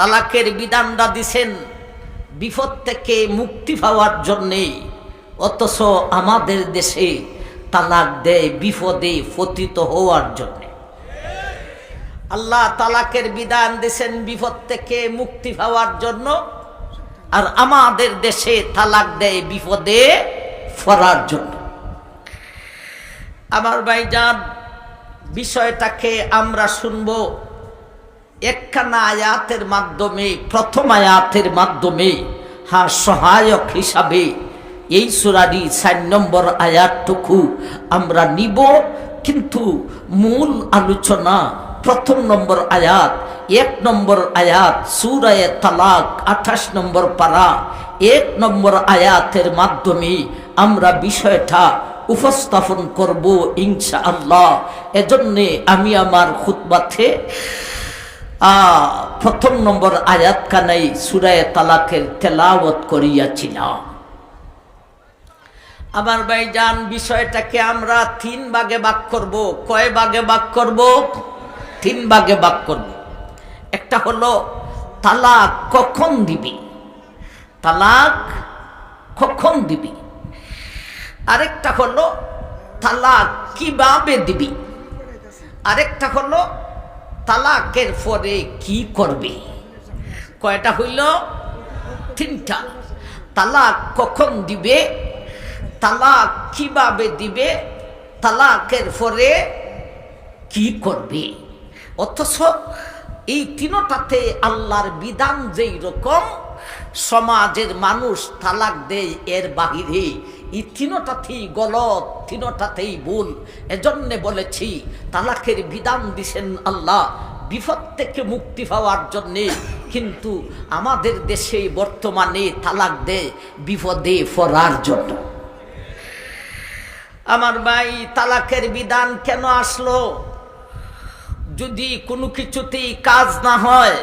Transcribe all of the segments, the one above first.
তালাকের বিধানটা দিছেন বিপদ থেকে মুক্তি পাওয়ার জন্যে। অথচ আমাদের দেশে তালাক দেয় বিপদে পতিত হওয়ার জন্যে। আল্লাহ তালাকের বিধান দিছেন বিপদ থেকে মুক্তি পাওয়ার জন্য। আর আমাদের দেশে তালাক দেয় বিপদে ফরার জন্য। আমার ভাইজান, বিষয়টাকে আমরা শুনব। একখানা আয়াতের মাধ্যমে প্রথম আয়াতের মাধ্যমে, হা, সহায়ক হিসাবে এই সুরারি চার নম্বর আয়াতটুকু আমরা নিব। কিন্তু মূল আলোচনা প্রথম নম্বর আয়াত, এক নম্বর আয়াত, সুরায় তালাক, আঠাশ নম্বর পারা, এক নম্বর আয়াতের মাধ্যমে আমরা বিষয়টা উপস্থাপন করব ইনশা আল্লাহ এজন্যে আমি আমার খুতবাতে প্রথম নম্বর আয়াত কানাই সুরায় তালাকের তেলাওয়াত করিয়াছিলাম। আমার ভাই যান বিষয়টাকে আমরা তিন ভাগে ভাগ করব। কয় ভাগে ভাগ করব? তিন ভাগে ভাগ করব। একটা হলো, তালাক কখন দিবি? তালাক কখন দিবি? আরেকটা হলো, তালাক কীভাবে দিবি? আরেকটা হলো তালাকের পরে কি করবে? কয়টা হইল? তিনটা। তালাক কখন দিবে? তালাক কীভাবে দিবে? তালাকের পরে কি করবে? অথচ এই তিনটাতে আল্লাহর বিধান যেই রকম সমাজের মানুষ তালাক দেয় এর বাহিরে। এই তিনটাতেই গলত, তিনটাতেই ভুল। এজন্যে বলেছি, তালাকের বিধান দিছেন আল্লাহ। বিপদ থেকে মুক্তি পাওয়ার জন্যে কিন্তু আমাদের দেশে বর্তমানে তালাক দেয় বিপদে ফরার জন্য। আমার ভাই, তালাকের বিধান কেন আসলো? যদি কোনো কিছুতেই কাজ না হয়,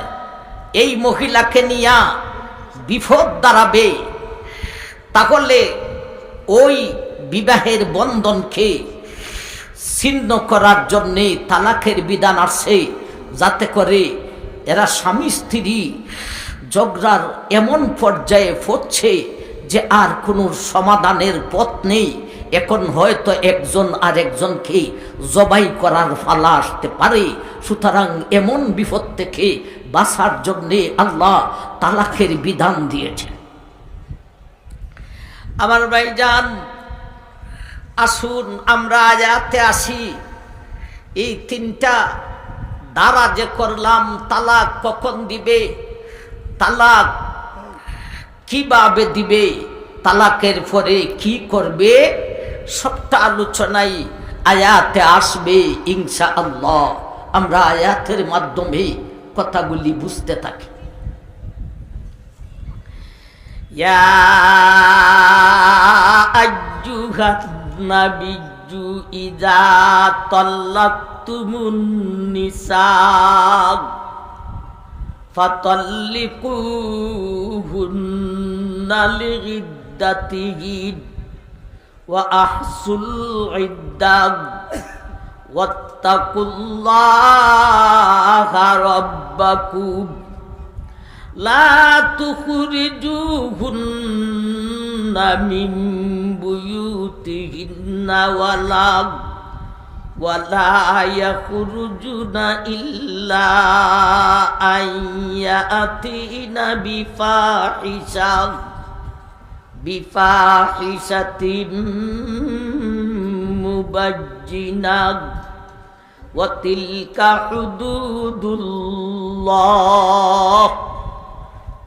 এই মহিলাকে নিয়া বিপদ দাঁড়াবে তাহলে ওই বিবাহের বন্ধনকে ছিন্ন করার জন্যে তালাকের বিধান আসছে যাতে করে এরা স্বামী স্ত্রী ঝগড়ার এমন পর্যায়ে পড়ছে যে আর কোনো সমাধানের পথ নেই। এখন হয়তো একজন আর একজনকে জবাই করার ফালা আসতে পারে। সুতরাং এমন বিপদ থেকে বাঁচার জন্যে আল্লাহ তালাকের বিধান দিয়েছে আমার ভাইজান আসুন আমরা আয়াতে আসি। এই তিনটা দ্বারা যে করলাম, তালাক কখন দিবে? তালাক কীভাবে দিবে? তালাকের পরে কি করবে? সবটা আলোচনাই আয়াতে আসবে ইনশা আল্লাহ আমরা আয়াতের মাধ্যমে কথাগুলি বুঝতে থাকি يا أيها النبي إذا طلقتم النساء فطلقوهن لعدتهن وأحصوا العدة واتقوا الله ربكم لا تخرجوهن من بيوتهن ولا ولا يخرجن إلا أن يأتين بفاحشة بفاحشة مبجنة وتلك حدود الله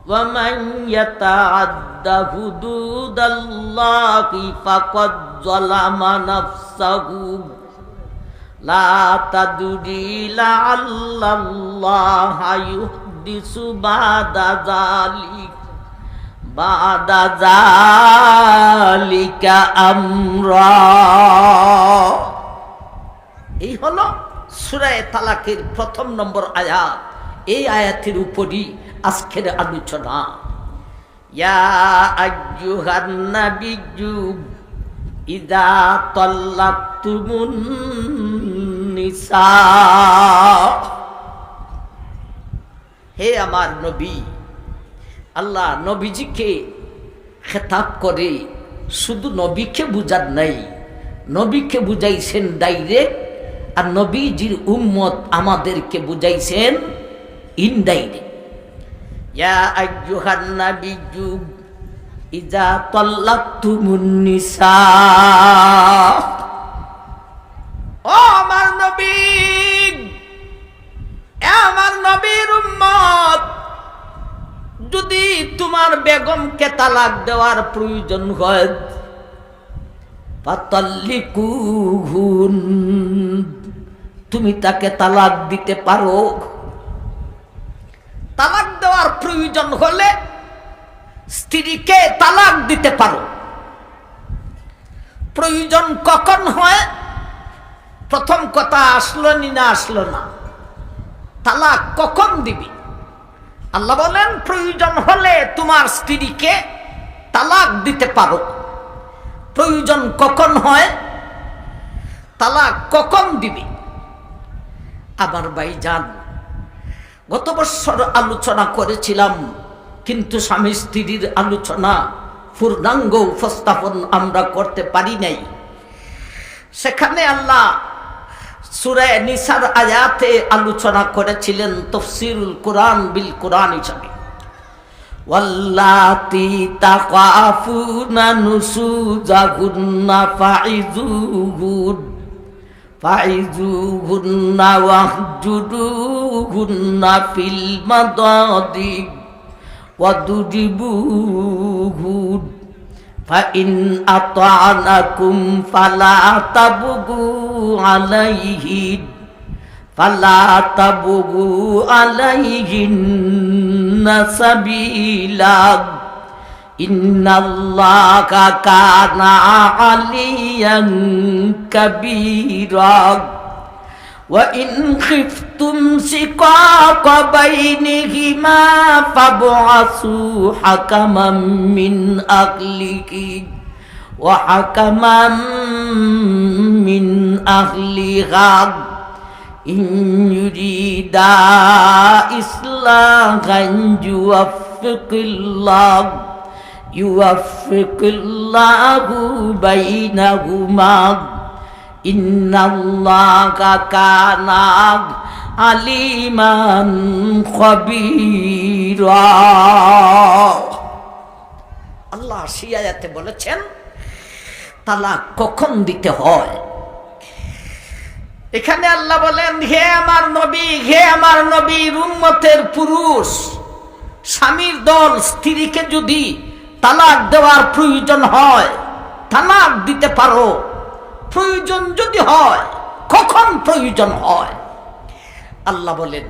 ومن يتعد حدود الله فقد ظلم نفسه لا تدري لعل الله يحدث بعد ذلك بعد ذلك أمرا এই হলো সুরায় তালাকের প্রথম নম্বর আয়াত। এই আয়াতের উপরই আজকের আলোচনা। হে আমার নবী, আল্লাহ নবীজিকে খেতাব করে শুধু নবীকে বুঝার নাই, নবীকে বুঝাইছেন ডাইরেক্ট আর নবীজির উম্মত আমাদেরকে বুঝাইছেন ইনডাইরেক্ট ইয়া আইয়ুহান নাবিয়্যু ইজা তাল্লাকতুমুন নিসা। ও আমার নবী, এ আমার নবীর উম্মত, যদি তোমার বেগমকে তালাক দেওয়ার প্রয়োজন হয় পাতাল্লিকুহুন তুমি তাকে তালাক দিতে পারো। তালাক দেওয়ার প্রয়োজন হলে স্ত্রীকে তালাক দিতে পারো। প্রয়োজন কখন হয়? প্রথম কথা আসলো নি না আসলো না? তালাক কখন দিবি? আল্লাহ বলেন, প্রয়োজন হলে তোমার স্ত্রীকে তালাক দিতে পারো। প্রয়োজন কখন হয়? তালাক কখন দিবি? আমার ভাই যান গত বছর আলোচনা করেছিলাম, কিন্তু স্বামী স্ত্রীর আলোচনা পূর্ণাঙ্গ উপস্থাপন আমরা করতে পারি নাই। সেখানে আল্লাহ সুরায় নিসার আয়াতে আলোচনা করেছিলেন তফসিরুল কোরআন বিল কোরআন হিসাবে। ওয়াল্লাতি তাকাফুনা নুসুজাহুন্না ফাইজুহুন فعزوهن واهجروهن في المضاجع واضربوهن فإن أطعنكم فلا تبغوا عليهن فلا تبغوا عليهن سبيلاً إن الله كان عليا كبيرا. وإن خفتم شقاق بينهما فابعثوا حكما من أهله وحكما من أهلها. إن يريدا إصلاحا يوفق الله. يوفق الله بينهما إن الله كان عليما خبيرا আল্লাহ সিয়ায়াতে বলেছেন তালাক কখন দিতে হয় এখানে আল্লাহ বলেন হে আমার নবী হে আমার নবীর উম্মতের পুরুষ স্বামীর দল স্ত্রীকে যদি তালাক দেওয়ার প্রয়োজন হয়। তালাক দিতে পারো। প্রয়োজন যদি হয়, কখন প্রয়োজন হয়? আল্লাহ বলেন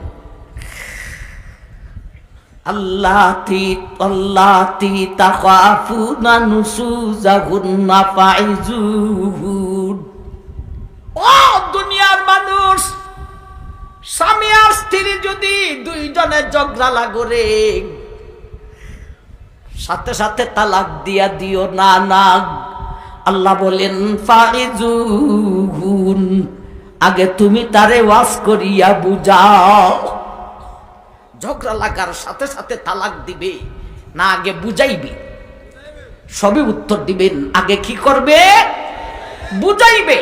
স্বামী আর স্ত্রী যদি দুইজনে ঝগড়া লাগরে সাথে সাথে তালাক দিয়া দিও না না আল্লাহ বলেন ফাইজুহুন আগে তুমি তারে ওয়াজ করিয়া বুঝাও। ঝগড়া লাগার সাথে সাথে তালাক দিবে, না আগে বুঝাইবে। সবই উত্তর দিবেন, আগে কি করবে? বুঝাইবে।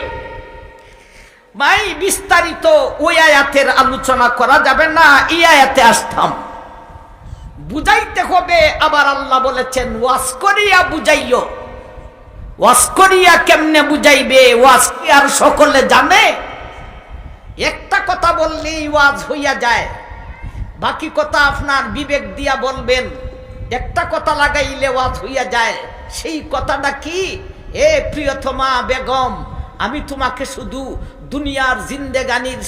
ভাই, বিস্তারিত ওই আয়াতের আলোচনা করা যাবে না, এই আয়াতে আসতাম। বুঝাইতে হবে, আবার আল্লাহ বলেছেন, ওয়াজ করিয়া বুঝাইও। ওয়াজ করিয়া কেমনে বুঝাইবে? ওয়াজ কি আর সকলে জানে? একটা কথা বললেই ওয়াজ হইয়া যায়। বাকি কথা আপনার বিবেক দিয়া বলবেন, একটা কথা লাগাইলে ওয়াজ হইয়া যায়। সেই কথাটা কি? এ প্রিয়তমা বেগম আমি তোমাকে শুধু দুনিয়ার জিন্দেগানির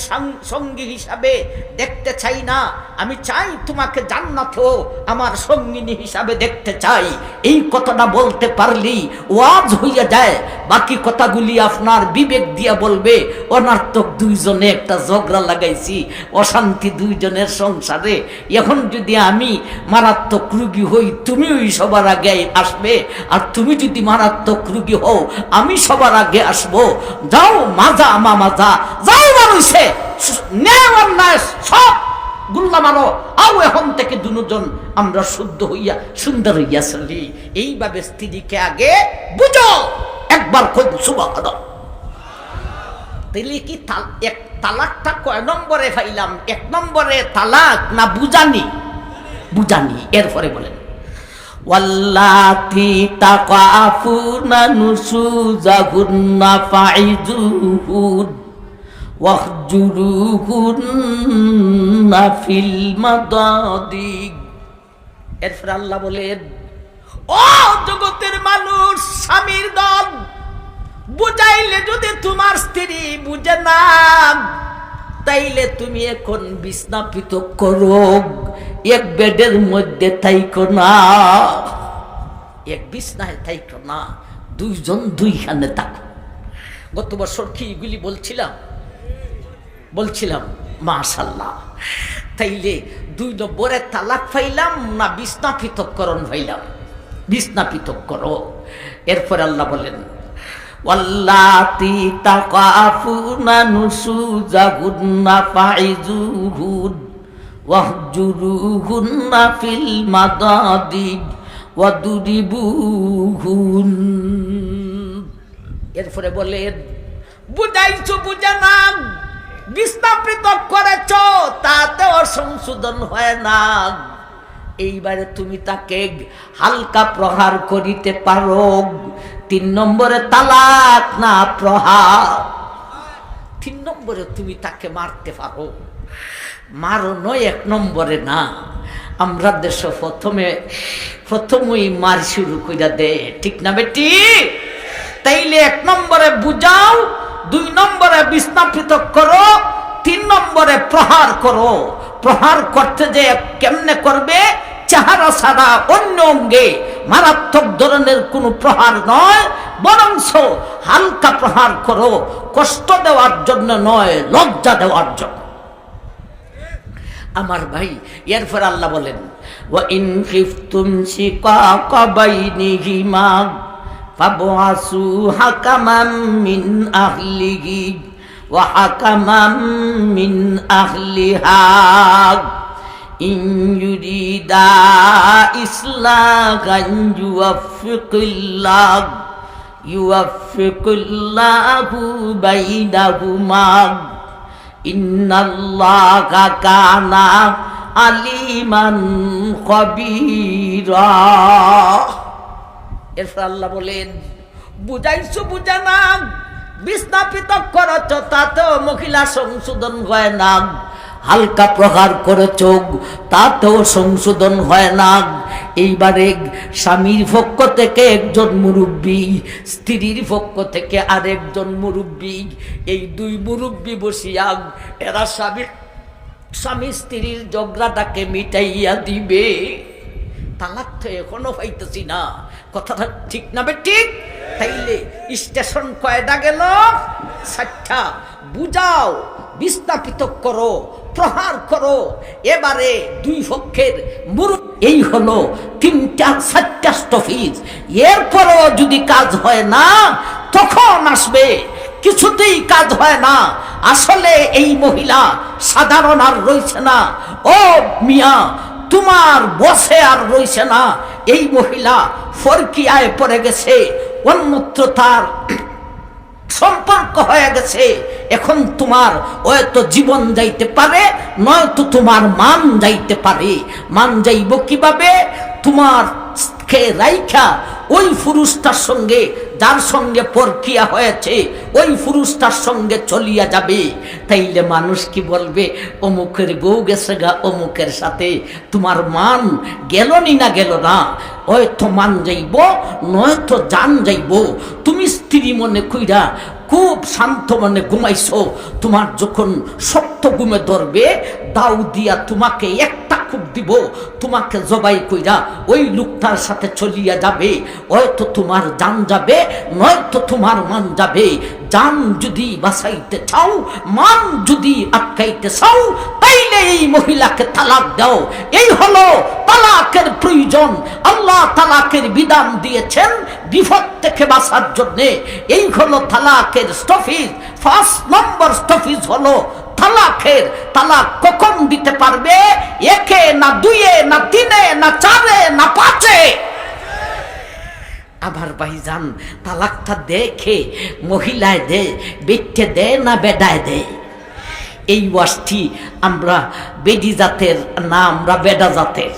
সঙ্গী হিসাবে দেখতে চাই না। আমি চাই তোমাকে জান্নাতও আমার সঙ্গিনী হিসাবে দেখতে চাই। এই কথাটা বলতে পারলেই ওয়াজ হইয়া যায়। বাকি কথাগুলি আপনার বিবেক দিয়া বলবে, অনার্থক দুইজনে একটা ঝগড়া লাগাইছি, অশান্তি দুইজনের সংসারে। এখন যদি আমি মারাত্মক রুগী হই, তুমিও সবার আগে আসবে। আর তুমি যদি মারাত্মক রুগী হও, আমি সবার আগে আসব। যাও মাজা, আমা মাজা। যাও মানুষে সব গুল্লা মারো। আও এখন থেকে দুজন আমরা শুদ্ধ হইয়া, সুন্দর হইয়া চলি। এইভাবে স্ত্রীকে আগে বুঝো। একবার খুব শুভ তাইলে কি এক তালাকটা কয় নম্বরে ফাইলাম এক নম্বরে তালাক না বুঝানি? বুঝানি, এরপরে বলেন। ওয়াল্লাতি তাকাফুনা নুসুজাহুন্না ফাইজুহুন ওয়াহজুরুহুন্না ফিল মাদাদি। এরপরে আল্লাহ বলেন, ও জগতের মানুষ, স্বামীর দল, বুঝাইলে যদি তোমার স্ত্রী বুঝে না তাইলে তুমি এখন বিছনা পৃথক করো এক বেডের মধ্যে থাইকো না। এক বিছনায় থাইকো না। দুইজন দুইখানে থাকো। গত বছর কি এগুলি বলছিলাম? বলছিলাম, মাশাল্লাহ। তাইলে দুই নম্বরে তালাক ফাইলাম না বিছনা পৃথককরণ ফাইলাম? বিছনা পৃথক করো। এরপর আল্লাহ বলেন ওয়াল্লাতি তাকাফুনা নুসুজাহুন্না ফাইজুহুন, ওয়াহজুরুহুন্না ফিল মাদাদিদ ওয়াদুরিবুহুন। এরপরে বলেন, বুঝাইছো, বুঝে না বিস্তার পৃথক করেছ তাতেও সংশোধন হয় না। এইবারে তুমি তাকে হালকা প্রহার করিতে পারো। তিন নম্বরে তালাক না প্রহার। তিন নম্বরে তুমি তাকে মারতে পারো। মারো নয় এক নম্বরে না। আমরা দেশ প্রথমে, প্রথমেই মার শুরু কইরা দে ঠিক না বেটি? তাইলে এক নম্বরে বুঝাও, দুই নম্বরে বিস্তাপিত করো, তিন নম্বরে প্রহার করো। প্রহার করতে যে কেমনে করবে? চেহারা ছাড়া অন্য অঙ্গে। মারাত্মক ধরনের কোনো প্রহার নয় বরংস হালকা প্রহার করো, কষ্ট দেওয়ার জন্য নয়, লজ্জা দেওয়ার জন্য। আমার ভাই, এরপর আল্লাহ বলেন ওয়া ইন খিফতুম শিকাকা বাইনিহিমা, ফাবআসু হাকামান মিন আহলিহি, ওয়া হাকামান ইউরিদা ইসলাহান ইউওয়াফিকুল্লাহ ইউওয়াফিকুল্লাহু বাইনাহুমা ইন্নাল্লাহা কানা আলিমান কবিরা এরপর আল্লাহ বলেন, বুঝাইছো, বুঝা না বিস্থাপিত করছ তাতেও মহিলা সংশোধন হয় না। হালকা প্রহার করে করেছ তাতেও সংশোধন হয় না এইবারে স্বামীর পক্ষ থেকে একজন মুরব্বী, স্ত্রীর পক্ষ থেকে আরেকজন মুরব্বী। এই দুই মুরব্বী বসিয়া এরা স্বামী স্বামী স্ত্রীর ঝগড়াটাকে মিটাইয়া দিবে। তালাক তো এখনও পাইতেছি না। কথাটা ঠিক না বে, ঠিক? তাইলে স্টেশন কয়টা গেল? সাতটা। বুঝাও। বিস্তাপিত করো, প্রহার করো। এবারে দুই পক্ষের মুরু এই হলো তিনটা, চারটা স্টফিজ এরপরও যদি কাজ হয় না, তখন আসবে। কিছুতেই কাজ হয় না। আসলে এই মহিলা সাধারণ আর রয়েছে না। ও মিয়া, তোমার বসে আর রয়েছে না। এই মহিলা ফরকিয়ায় পড়ে গেছে। অন্যত্র তার সম্পর্ক হয়ে গেছে। এখন তোমার হয়তো জীবন যাইতে পারে, নয়তো তোমার মান যাইতে পারে। মান যাইব কীভাবে? তোমার কে রাইখা ওই পুরুষটার সঙ্গে, যার সঙ্গে পরকিয়া হয়েছে, ওই পুরুষটার সঙ্গে চলিয়া যাবে। তাইলে মানুষ কি বলবে, অমুকের বউ গেছে গা, অমুকের সাথে। তোমার মান গেল নি না গেল না। হয়তো মান যাইব, নয়তো জান যাইব। তুমি স্ত্রী মনে কইরা খুব শান্ত মনে ঘুমাইছো, তোমার যখন শক্ত ঘুমে ধরবে, দাও দিয়া তোমাকে একটা খুব দিব, তোমাকে জবাই কইরা ওই লোকটার সাথে চলিয়া যাবে। হয়তো তোমার জান যাবে, নয়তো তোমার মান যাবে। জান যদি বাঁচাইতে চাও, মান যদি আটকাইতে চাও, তাইলে এই মহিলাকে তালাক দাও। এই হলো তালাকের প্রয়োজন। আল্লাহ তালাকের বিধান দিয়েছেন বিপদ থেকে বাঁচার জন্যে এই হলো তালাকের স্টফিজ ফার্স্ট নম্বর স্টফিজ হলো তালাকের তালাক কখন দিতে পারবে? একে না দুইয়ে না তিনে, না চারে, না পাঁচে। আমার ভাইজান, তালাকটা দেখে মহিলায় দে, বেটে দে না বেডায় দে। এই ওয়াজটি আমরা বেডি জাতের না, আমরা বেডা জাতের।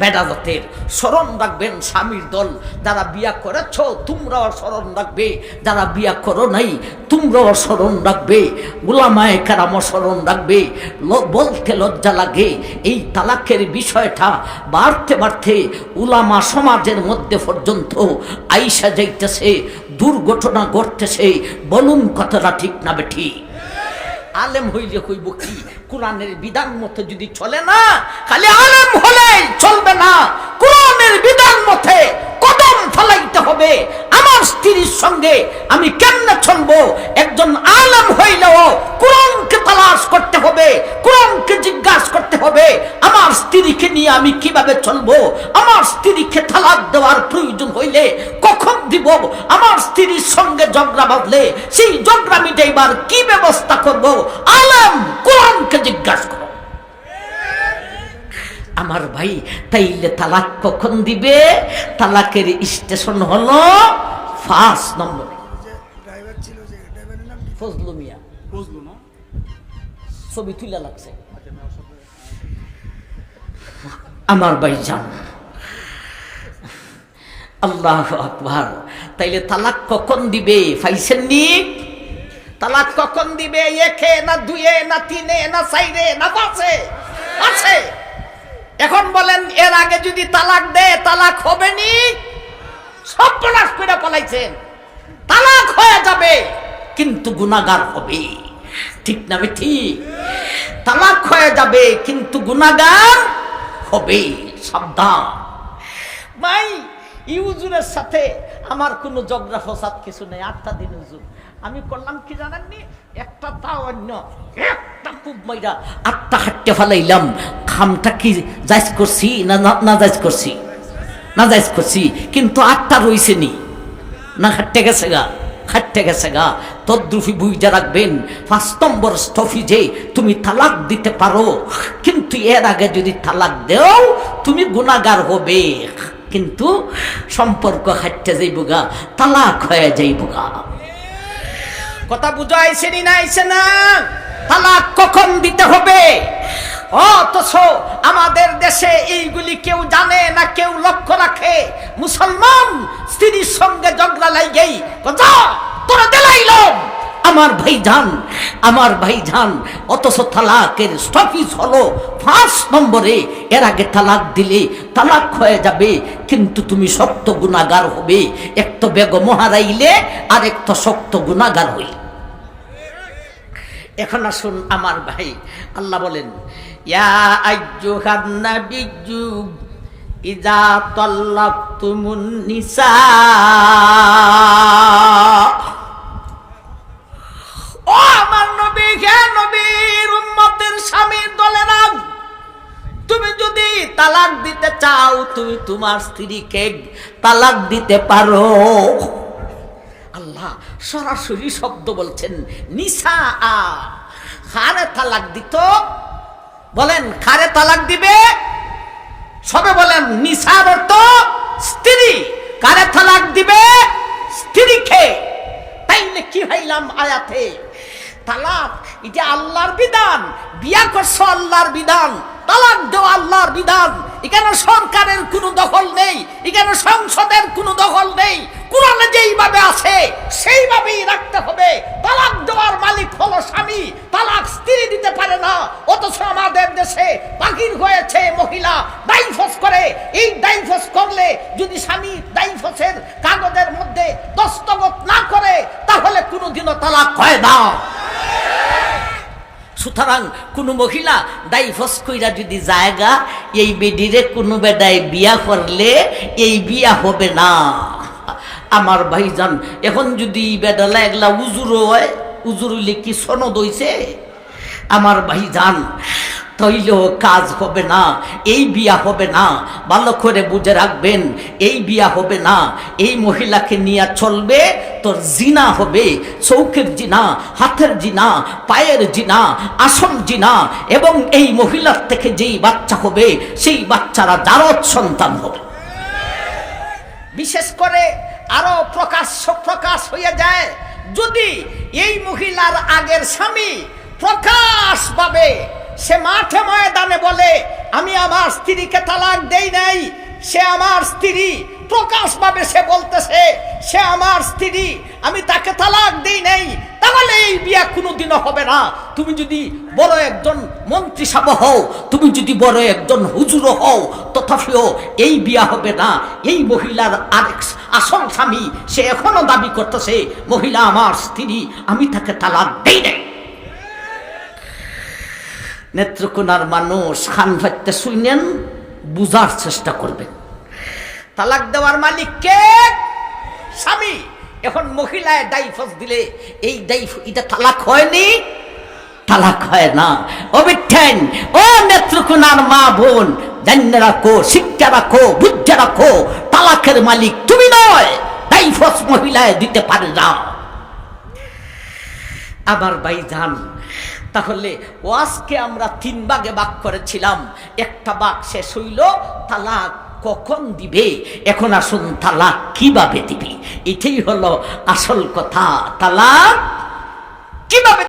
জাতের স্মরণ রাখবেন স্বামীর দল। যারা বিয়া করেছ, তোমরাও স্মরণ রাখবে। যারা বিয়া করো নাই, তোমরাও স্মরণ রাখবে। গোলামায় কারাম স্মরণ রাখবে। বলতে লজ্জা লাগে। এই তালাকের বিষয়টা বাড়তে বাড়তে উলামা সমাজের মধ্যে পর্যন্ত আইসা যাইতেছে, দুর্ঘটনা ঘটতেছে। বলুন, কথাটা ঠিক না বেঠি আলেম হইলে হইব কি? কোরআনের বিধান মতো যদি চলে না, খালি আলেম হলে চলবে না। কোরআনের বিধান মতে কদম ফলাইতে হবে। আমার স্ত্রীর সঙ্গে আমি কেমনে চলবো? একজন আলেম হইলেও কোরআনকে তালাশ করতে হবে, কোরআনকে জিজ্ঞাসা করতে হবে, আমার স্ত্রীকে নিয়ে আমি কীভাবে চলবো? আমার স্ত্রীকে তালাক দেওয়ার প্রয়োজন হইলে ঝগড়া বাঁধলে সেই ঝগড়া মিটাইবার কি ব্যবস্থা করব? আলম কোরআনকে জিজ্ঞাসা করো। আমার ভাই তাইলে তালাক কখন দিবে? তালাকের স্টেশন হলো ফার্স্ট নম্বরে। যে ড্রাইভার ছিল যে ড্রাইভারের নাম ফজলু মিয়া। ছবি তুলে লাগছে। আমার ভাইজান আল্লাহ আকবার। তাইলে তালাক কখন দিবে ফাইসেননি? তালাক কখন দিবে? একে না দুয়ে না তিনে না সাইরে না পাঁচে? আছে। এখন বলেন, এর আগে যদি তালাক দে তালাক হবে নি সব প্রনাশ করে পলাইছেন। তালাক হয়ে যাবে, কিন্তু গুনাগার হবে। ঠিক না ঠিক? তালাক হয়ে যাবে, কিন্তু গুনাগার হবে। সাবধান। ভাই ইউজুরের সাথে আমার কোনো জগরা ফসাদ কিছু নেই, আটটা দিন হুজুর আমি করলাম কি জানেননি একটা তাও অন্য, একটা খুব মাইরা, আটটা হাঁটতে ফেলাইলাম। খামটা কি জাইজ করছি না, না- না করছি? না জাইজ করছি, কিন্তু আটটা রইছে নি। না হাঁটতে গেছে গা, হাঁটতে গেছে গা। তদ্রুফি বুঝে রাখবেন। পাঁচ নম্বর স্টফিজে তুমি তালাক দিতে পারো, কিন্তু এর আগে যদি তালাক দেও, তুমি গুণাগার হবে। কিন্তু সম্পর্ক হাঁটতে যাইব গা তালাক হয়ে যাইব গা কথা বুঝা আইসে নি না আইসে না? তালাক কখন দিতে হবে? অথচ আমাদের দেশে এইগুলি কেউ জানে না কেউ লক্ষ্য রাখে। মুসলমান স্ত্রীর সঙ্গে ঝগড়া লাইগেই কথা তোরা দেলাইলাম। আমার ভাই যান আমার ভাই যান অথচ তালাকের স্টপিস হলো ফার্স্ট নম্বরে। এর আগে তালাক দিলে তালাক হয়ে যাবে, কিন্তু তুমি শক্ত গুণাগার হবে। এক তো বেগম হারাইলে, আর এক তো শক্ত গুণাগার হই এখন আসুন আমার ভাই, আল্লাহ বলেন, ইয়া আইয়ুহান নাবিয়্যু ইযা তাল্লাকতুমুন নিসা। ও আমার নবী, হে নবীর উম্মতের স্বামীর দলেরা তুমি যদি তালাক দিতে চাও, তুমি তোমার স্ত্রীকে তালাক দিতে পারো। আল্লাহ সরাসরি শব্দ বলছেন, নিসা আ, খারে তালাক দিত? বলেন, খারে তালাক দিবে? সবে বলেন, নিসার অর্থ স্ত্রী। কারে তালাক দিবে? স্ত্রীকে। তাইলে কি হইলাম আয়াতে? তালাক, এটা আল্লাহর বিধান। বিয়া করছ আল্লাহর বিধান, তালাক দেওয়া আল্লাহর বিধান। এখানে সরকারের কোনো দখল নেই, এখানে সংসদের কোনো দখল নেই। কোরআনে যেইভাবে আছে, সেইভাবেই রাখতে হবে। তালাক দেওয়ার মালিক হলো স্বামী, তালাক স্ত্রী দিতে পারে না। অথচ আমাদের দেশে বাকির হয়েছে মহিলা, ডাইভোর্স করে। এই ডাইভোর্স করলে যদি স্বামী ডাইভোর্সের কাগজের মধ্যে দস্তখত না করে, তাহলে কোনোদিনও তালাক হয় না। সুতরাং কোনো মহিলা ডাইভোর্স কইরা যদি জায়গা, এই বেডিরে কোনো বেডায় বিয়া করলে এই বিয়া হবে না। আমার ভাইজান, এখন যদি বেডালা এগুলা উজুর হয়, উজুর হইলে কি সনদ হইছে? আমার ভাইজান তৈলেও কাজ হবে না, এই বিয়া হবে না। ভালো করে বুঝে রাখবেন, এই বিয়া হবে না। এই মহিলাকে নিয়ে চলবে, তোর জিনা হবে, চৌকের জিনা, হাতের জিনা, পায়ের জিনা, আসল জিনা। এবং এই মহিলার থেকে যেই বাচ্চা হবে, সেই বাচ্চারা জারদ সন্তান হবে। বিশেষ করে আরও প্রকাশ্য প্রকাশ হয়ে যায়, যদি এই মহিলার আগের স্বামী প্রকাশভাবে সে মাঠে ময়দানে বলে, আমি আমার স্ত্রীকে তালাক দেই নাই। সে আমার স্ত্রী। প্রকাশভাবে সে বলতেছে, সে আমার স্ত্রী, আমি তাকে তালাক দেই নাই। তাহলে এই বিয়া কোনোদিনও হবে না। তুমি যদি বড় একজন মন্ত্রী সাব হও, তুমি যদি বড় একজন হুজুরও হও, তথাপিও এই বিয়া হবে না। এই মহিলার আরেক আসল স্বামী সে এখনও দাবি করতেছে, মহিলা আমার স্ত্রী, আমি তাকে তালাক দেই নাই। নেত্রকোনার মানুষ খান ভাইতে শুনেন বুঝার চেষ্টা করবেন। তালাক দেওয়ার মালিক কে? স্বামী। এখন মহিলায় ডাইফস দিলে এই ডাইফ এটা তালাক হয়নি? তালাক হয় না। অবিঠেন, ও নেত্রকোনার মা বোন জান্নে রাখো, শিক্ষা রাখো বুদ্ধে রাখো, তালাকের মালিক তুমি নয় ডাইফস মহিলায় দিতে পারে না। আমার ভাইজান তাহলে ওয়াজকে আমরা তিন ভাগে ভাগ করেছিলাম। একটা ভাগ শেষ হইল, তালাক কখন দিবে? এখন আসুন তালাক কীভাবে দিবে? এটাই হলো আসল কথা। তালাক কীভাবে